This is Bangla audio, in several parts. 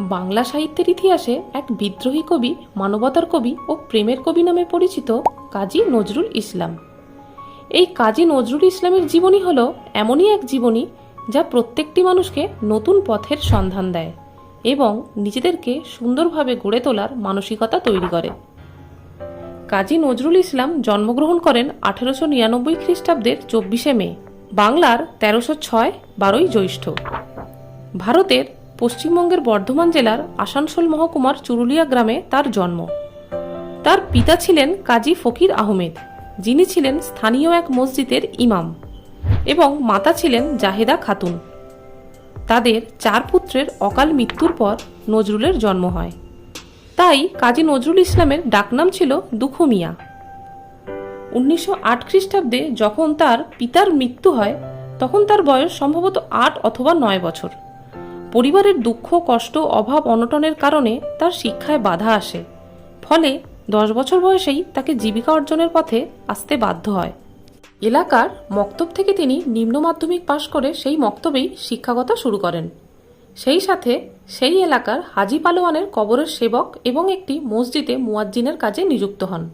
বাংলা সাহিত্যের ইতিহাসে এক বিদ্রোহী কবি, মানবতার কবি ও প্রেমের কবি নামে পরিচিত কাজী নজরুল ইসলাম। এই কাজী নজরুল ইসলামের জীবনী হলো এমনই এক জীবনী যা প্রত্যেকটি মানুষকে নতুন পথের সন্ধান দেয় এবং নিজেদেরকে সুন্দরভাবে গড়ে তোলার মানসিকতা তৈরি করে। কাজী নজরুল ইসলাম জন্মগ্রহণ করেন আঠেরোশো নিরানব্বই খ্রিস্টাব্দের চব্বিশে মে, বাংলার তেরোশো ছয় বারোই জ্যৈষ্ঠ। ভারতের পশ্চিমবঙ্গের বর্ধমান জেলার আসানসোল মহকুমার চুরুলিয়া গ্রামে তার জন্ম। তার পিতা ছিলেন কাজী ফকির আহমেদ, যিনি ছিলেন স্থানীয় এক মসজিদের ইমাম এবং মাতা ছিলেন জাহেদা খাতুন। তাদের চার পুত্রের অকাল মৃত্যুর পর নজরুলের জন্ম হয়। তাই কাজী নজরুল ইসলামের ডাকনাম ছিল দুঃখ মিয়া। উনিশশো আট খ্রিস্টাব্দে যখন তার পিতার মৃত্যু হয়, তখন তার বয়স সম্ভবত আট অথবা নয় বছর। পরিবারের দুঃখ, কষ্ট, অভাব, অনটনের কারণে তার শিক্ষায় বাধা আসে। ফলে দশ বছর বয়সেই তাকে জীবিকা অর্জনের পথে আসতে বাধ্য হয়। এলাকার মক্তব থেকে তিনি নিম্ন মাধ্যমিক পাশ করে সেই মক্তবেই শিক্ষাগত শুরু করেন। সেই সাথে সেই এলাকার হাজি পালোয়ানের কবরের সেবক এবং একটি মসজিদে মুয়াজ্জিনের কাজে নিযুক্ত হন।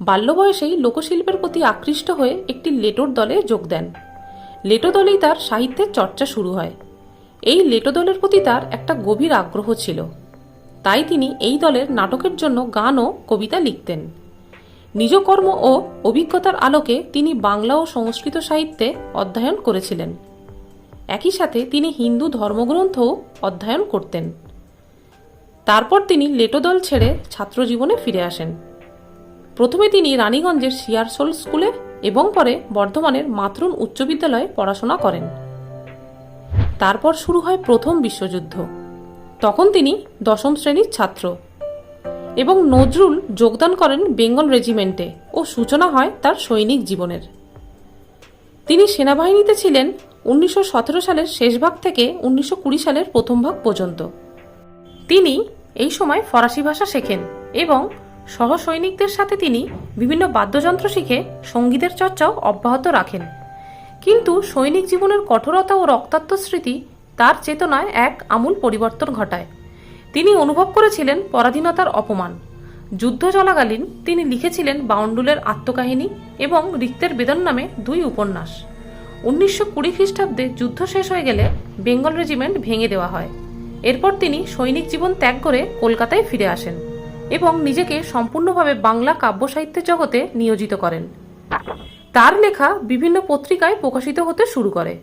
বাল্য বয়সেই লোকশিল্পের প্রতি আকৃষ্ট হয়ে একটি লেটোর দলে যোগ দেন। লেটো দলেই তার সাহিত্যের চর্চা শুরু হয়। এই লেটো দলের প্রতি তার একটা গভীর আগ্রহ ছিল। তাই তিনি এই দলের নাটকের জন্য গান ও কবিতা লিখতেন। নিজ কর্ম ও অভিজ্ঞতার আলোকে তিনি বাংলা ও সংস্কৃত সাহিত্যে অধ্যয়ন করেছিলেন। একই সাথে তিনি হিন্দু ধর্মগ্রন্থও অধ্যয়ন করতেন। তারপর তিনি লেটো দল ছেড়ে ছাত্রজীবনে ফিরে আসেন। প্রথমে তিনি রানীগঞ্জের সিয়ারসোল স্কুলে এবং পরে বর্ধমানের মাতরুন উচ্চ বিদ্যালয়ে পড়াশোনা করেন। তারপর শুরু হয় প্রথম বিশ্বযুদ্ধ। তখন তিনি দশম শ্রেণির ছাত্র। এবং নজরুল যোগদান করেন বেঙ্গল রেজিমেন্টে ও সূচনা হয় তার সৈনিক জীবনের। তিনি সেনাবাহিনীতে ছিলেন উনিশশো সতেরো সালের শেষ ভাগ থেকে উনিশশো কুড়ি সালের প্রথম ভাগ পর্যন্ত। তিনি এই সময় ফরাসি ভাষা শেখেন এবং সহসৈনিকদের সাথে তিনি বিভিন্ন বাদ্যযন্ত্র শিখে সঙ্গীতের চর্চাও অব্যাহত রাখেন। কিন্তু সৈনিক জীবনের কঠোরতা ও রক্তাক্ত স্মৃতি তার চেতনায় এক আমূল পরিবর্তন ঘটায়। তিনি অনুভব করেছিলেন পরাধীনতার অপমান। যুদ্ধ চলাকালীন তিনি লিখেছিলেন বাউন্ডুলের আত্মকাহিনী এবং রিক্তের বেদন নামে দুই উপন্যাস। উনিশশো কুড়ি খ্রিস্টাব্দে যুদ্ধ শেষ হয়ে গেলে বেঙ্গল রেজিমেন্ট ভেঙে দেওয়া হয়। এরপর তিনি সৈনিক জীবন ত্যাগ করে কলকাতায় ফিরে আসেন এবং নিজেকে সম্পূর্ণভাবে বাংলা কাব্য সাহিত্যের জগতে নিয়োজিত করেন। তার লেখা বিভিন্ন পত্রিকায় প্রকাশিত হতে শুরু করে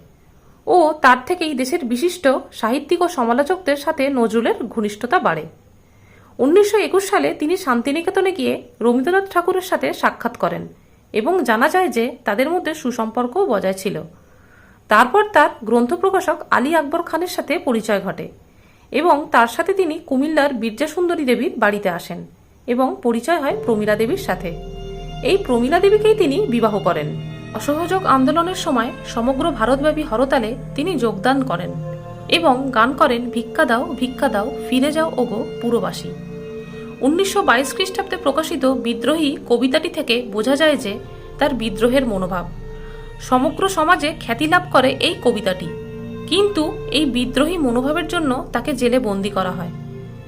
ও তার থেকেই দেশের বিশিষ্ট সাহিত্যিক ও সমালোচকদের সাথে নজরুলের ঘনিষ্ঠতা বাড়ে। উনিশশো একুশ সালে তিনি শান্তিনিকেতনে গিয়ে রবীন্দ্রনাথ ঠাকুরের সাথে সাক্ষাৎ করেন এবং জানা যায় যে তাদের মধ্যে সুসম্পর্কও বজায় ছিল। তারপর তার গ্রন্থ প্রকাশক আলী আকবর খানের সাথে পরিচয় ঘটে এবং তার সাথে তিনি কুমিল্লার বীর্যা সুন্দরী দেবীর বাড়িতে আসেন এবং পরিচয় হয় প্রমীলা দেবীর সাথে। এই প্রমীলা দেবীকেই তিনি বিবাহ করেন। অসহযোগ আন্দোলনের সময় সমগ্র ভারতব্যাপী হরতালে তিনি যোগদান করেন এবং গান করেন, ভিক্ষা দাও ভিক্ষা দাও, ফিরে যাও ওগো পুরবাসী। উনিশশো বাইশ খ্রিস্টাব্দে প্রকাশিত বিদ্রোহী কবিতাটি থেকে বোঝা যায় যে তার বিদ্রোহের মনোভাব। সমগ্র সমাজে খ্যাতি লাভ করে এই কবিতাটি। কিন্তু এই বিদ্রোহী মনোভাবের জন্য তাকে জেলে বন্দি করা হয়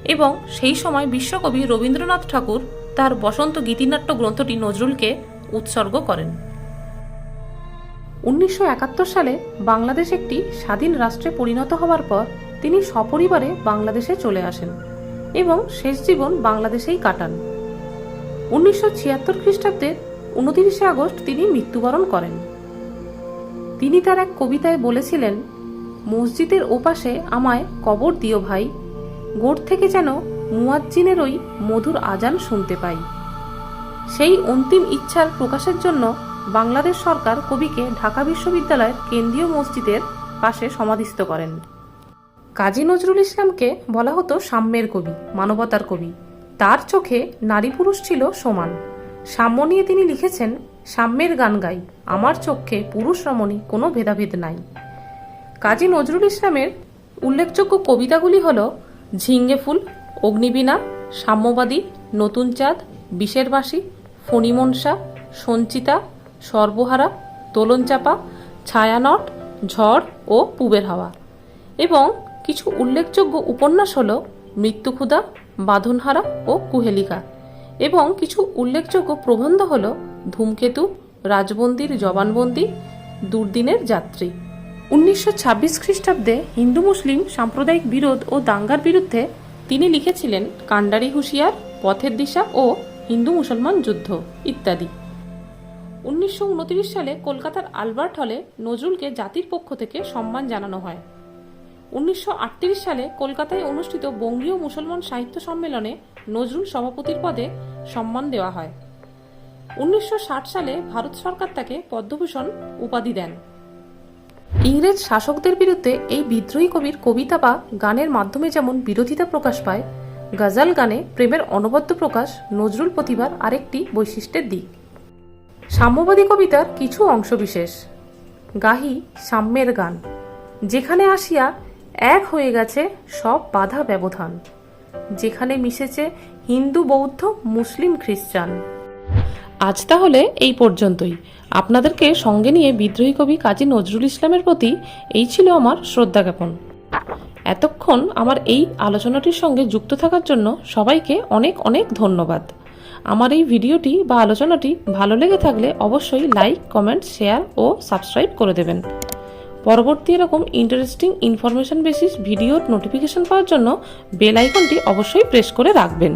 এবং সেই সময় বিশ্বকবি রবীন্দ্রনাথ ঠাকুর তার বসন্ত গীতিনাট্য গ্রন্থটি নজরুলকে উৎসর্গ করেন। উনিশশো একাত্তর সালে বাংলাদেশ একটি স্বাধীন রাষ্ট্রে পরিণত হওয়ার পর তিনি সপরিবারে বাংলাদেশে চলে আসেন এবং শেষ জীবন বাংলাদেশেই কাটান। উনিশশো ছিয়াত্তর খ্রিস্টাব্দের উনতিরিশে আগস্ট তিনি মৃত্যুবরণ করেন। তিনি তার এক কবিতায় বলেছিলেন, মসজিদের ওপাশে আমায় কবর দিও ভাই গোড় থেকে যেন মুয়াজ্জিনের ওই মধুর আজান শুনতে পাই। সেই অন্তিম ইচ্ছার প্রকাশের জন্য বাংলাদেশ সরকার কবিকে ঢাকা বিশ্ববিদ্যালয়ের কেন্দ্রীয় মসজিদের পাশে সমাধিস্থ করেন। কাজী নজরুল ইসলামকে বলা হতো সাম্যের কবি, মানবতার কবি। তার চোখে নারী পুরুষ ছিল সমান। সাম্য নিয়ে তিনি লিখেছেন, সাম্যের গান গাই, আমার চোখে পুরুষ রমণী কোনো ভেদাভেদ নাই। কাজী নজরুল ইসলামের উল্লেখযোগ্য কবিতাগুলি হল, ঝিঙ্গে ফুল অগ্নিবীণা, সাম্যবাদী, নতুন চাঁদ বিষের ফণিমনসা, সঞ্চিতা, সর্বহারা, দোলনচাপা, ছায়ানট, ঝড় ও পুবের হাওয়া। এবং কিছু উল্লেখযোগ্য উপন্যাস হল মৃত্যুক্ষুধা বাঁধনহারা ও কুহেলিকা। এবং কিছু উল্লেখযোগ্য প্রবন্ধ হল ধূমকেতু, রাজবন্দির জবানবন্দি, দুর্দিনের যাত্রী। উনিশশো ছাব্বিশ খ্রিস্টাব্দে হিন্দু মুসলিম সাম্প্রদায়িক বিরোধ ও দাঙ্গার বিরুদ্ধে তিনি লিখেছিলেন কান্ডারি হুঁশিয়ার, পথের দিশা ও হিন্দু মুসলমান যুদ্ধ ইত্যাদি। উনিশশো উনত্রিশ সালে কলকাতার আলবার্ট হলে নজরুলকে জাতির পক্ষ থেকে সম্মান জানানো হয়। উনিশশো আটত্রিশ সালে কলকাতায় অনুষ্ঠিত বঙ্গীয় মুসলমান সাহিত্য সম্মেলনে নজরুল সভাপতির পদে সম্মান দেওয়া হয়। উনিশশো ষাট সালে ভারত সরকার তাকে পদ্মভূষণ উপাধি দেন। ইংরেজ শাসকদের বিরুদ্ধে এই বিদ্রোহী কবির কবিতা বা গানের মাধ্যমে যেমন বিরোধিতা প্রকাশ পায়, গজাল গানে প্রেমের অনবদ্য প্রকাশ নজরুল প্রতিভার আরেকটি বৈশিষ্ট্যের দিক। সাম্যবাদী কবিতার কিছু অংশবিশেষ গাহি সাম্যের গান, যেখানে আসিয়া এক হয়ে গেছে সব বাধা ব্যবধান, যেখানে মিশেছে হিন্দু, বৌদ্ধ, মুসলিম, খ্রিস্টান। আজ তাহলে এই পর্যন্তই। আপনাদেরকে সঙ্গে নিয়ে বিদ্রোহী কবি কাজী নজরুল ইসলামের প্রতি এই ছিল আমার শ্রদ্ধা জ্ঞাপন। এতক্ষণ আমার এই আলোচনাটির সঙ্গে যুক্ত থাকার জন্য সবাইকে অনেক অনেক ধন্যবাদ। আমার এই ভিডিওটি বা আলোচনাটি ভালো লেগে থাকলে অবশ্যই লাইক, কমেন্ট, শেয়ার ও সাবস্ক্রাইব করে দেবেন। পরবর্তী এরকম ইন্টারেস্টিং ইনফরমেশন বেসিস ভিডিওর নোটিফিকেশন পাওয়ার জন্য বেল আইকনটি অবশ্যই প্রেস করে রাখবেন।